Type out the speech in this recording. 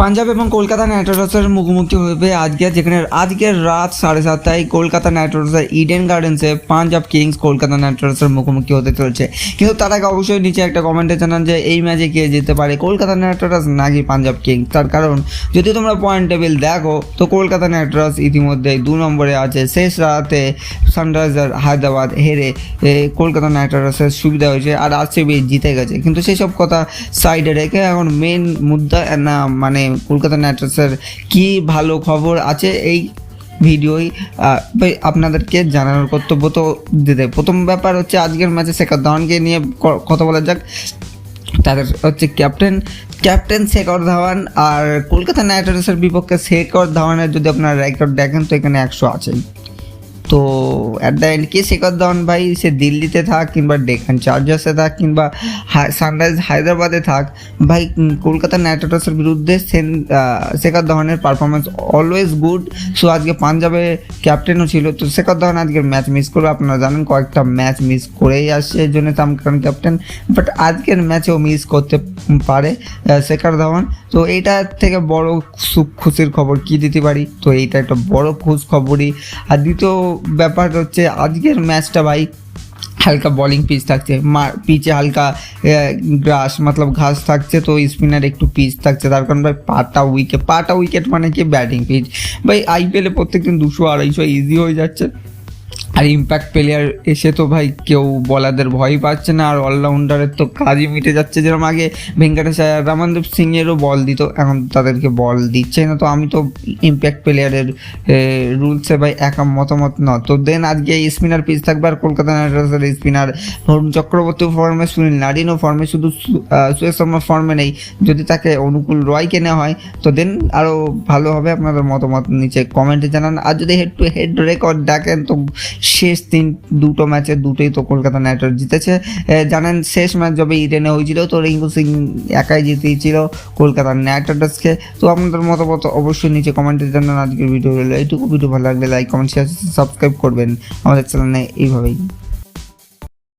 পাঞ্জাব এবং কলকাতা নাইট রাইডার্সের মুখোমুখি হবে আজকে যেখানে আজকের রাত সাড়ে সাতটায় কলকাতা নাইট রাইডার্সের ইডেন গার্ডেন্সে পাঞ্জাব কিংস কলকাতা নাইট রাইডার্সের মুখোমুখি হতে চলছে। কিন্তু তার আগে অবশ্যই নিচে একটা কমেন্টে জানান যে, এই ম্যাচে কে যেতে পারে, কলকাতা নাইট রাইডার্স নাকি পাঞ্জাব কিংস? তার কারণ, যদি তোমরা পয়েন্ট টেবিল দেখো, তো কলকাতা নাইট রাইডার্স ইতিমধ্যে দু নম্বরে আছে। শেষ রাতে সানরাইজার হায়দ্রাবাদ হেরে কলকাতা নাইট রাইডার্সের সুবিধা হয়েছে আর আরসিবি জিতে গেছে। কিন্তু সেসব কথা সাইডে রেখে এখন মেন মুদ্রা, না মানে কলকাতা নাইট রাইডার্সের কী ভালো খবর আছে এই ভিডিওই আপনাদেরকে জানানোর কর্তব্য তো দিতে প্রথম ব্যাপার হচ্ছে আজকের ম্যাচে শেখর ধাওয়ানকে নিয়ে কথা বলা যাক। তাদের হচ্ছে ক্যাপ্টেন ক্যাপ্টেন শেখর ধাওয়ান আর কলকাতা নাইট রাইডার্সের বিপক্ষে শেখর ধাওয়ানের যদি আপনারা রেকর্ড দেখেন তো এখানে একশো আছেই তো অ্যাট দ্য এন্ড কে শেখর ধাওয়ান ভাই, সে দিল্লিতে থাক কিংবা ডেকান চার্জার্সে থাক কিংবা সানরাইজ হায়দ্রাবাদে থাক, ভাই কলকাতা নাইট রাইডার্সের বিরুদ্ধে সেন শেখর ধাওয়ানের পারফরমেন্স অলওয়েজ গুড সো আজকে পাঞ্জাবে ক্যাপ্টেনও ছিল, তো শেখর ধাওয়ান আজকের ম্যাচ মিস করবে। আপনারা জানেন কয়েকটা ম্যাচ মিস করেই আসছে এর জন্য তামকান ক্যাপ্টেন বাট আজকের ম্যাচেও মিস করতে পারে শেখর ধাওয়ান তো এইটার থেকে বড় সুখ খুশির খবর কি দিতে পারি? তো এইটা একটা বড় খুশ খবরই আর দ্বিতীয় ব্যাপার হচ্ছে আজকের ম্যাচটা ভাই হালকা বলিং পিচ থাকছে। পিচে হালকা গ্রাস মতলব ঘাস থাকছে তো স্পিনার একটু পিচ থাকছে। তার কারণ ভাই পাটা উইকেট পাটা উইকেট মানে কি ব্যাটিং পিচ ভাই আইপিএলে প্রত্যেকদিন দুশো, আড়াইশো ইজি হয়ে যাচ্ছে। আর ইম্প্যাক্ট প্লেয়ার এসে তো ভাই কেউ বলাদের ভয় পাচ্ছে না আর অলরাউন্ডারের তো কাজই মিটে যাচ্ছে। যেরকম আগে ভেঙ্কটেশ আয়ার, রামানদীপ সিংয়েরও বল দিত এখন তাদেরকে বল দিচ্ছে না। তো আমি তো ইম্প্যাক্ট প্লেয়ারের রুলসে ভাই একা মতামত ন। তো দেন আজকে স্পিনার পিচ থাকবে আর কলকাতা নাইট রাইডার্সের স্পিনার বরুণ চক্রবর্তী ফর্মে সুনীল নারিনও ফর্মে শুধু সুয়েশ শর্মা ফর্মে নেই। যদি তাকে অনুকূল রয় নেওয়া হয় তো দেন আরও ভালো হবে। আপনাদের মতামত নিচে কমেন্টে জানান। আর যদি হেড টু হেড রেকর্ড দেখেন তো শেষ তিন, দুটো ম্যাচে দুটোই তো কলকাতা নাইট রাইডার্স জিতেছে। জানেন, শেষ ম্যাচ যবে ইডেনে হয়েছিল, তো রিঙ্কু সিং একাই জিতিয়েছিল কলকাতা নাইট রাইডার্সকে। তো আপনাদের মতামত অবশ্যই নিচে কমেন্টে জানান। আজকের ভিডিও হলো এইটুকু। ভিডিও ভালো লাগলে লাইক কমেন্ট শেয়ার সাবস্ক্রাইব করবেন। আমাদের চ্যানেলে এইভাবেই।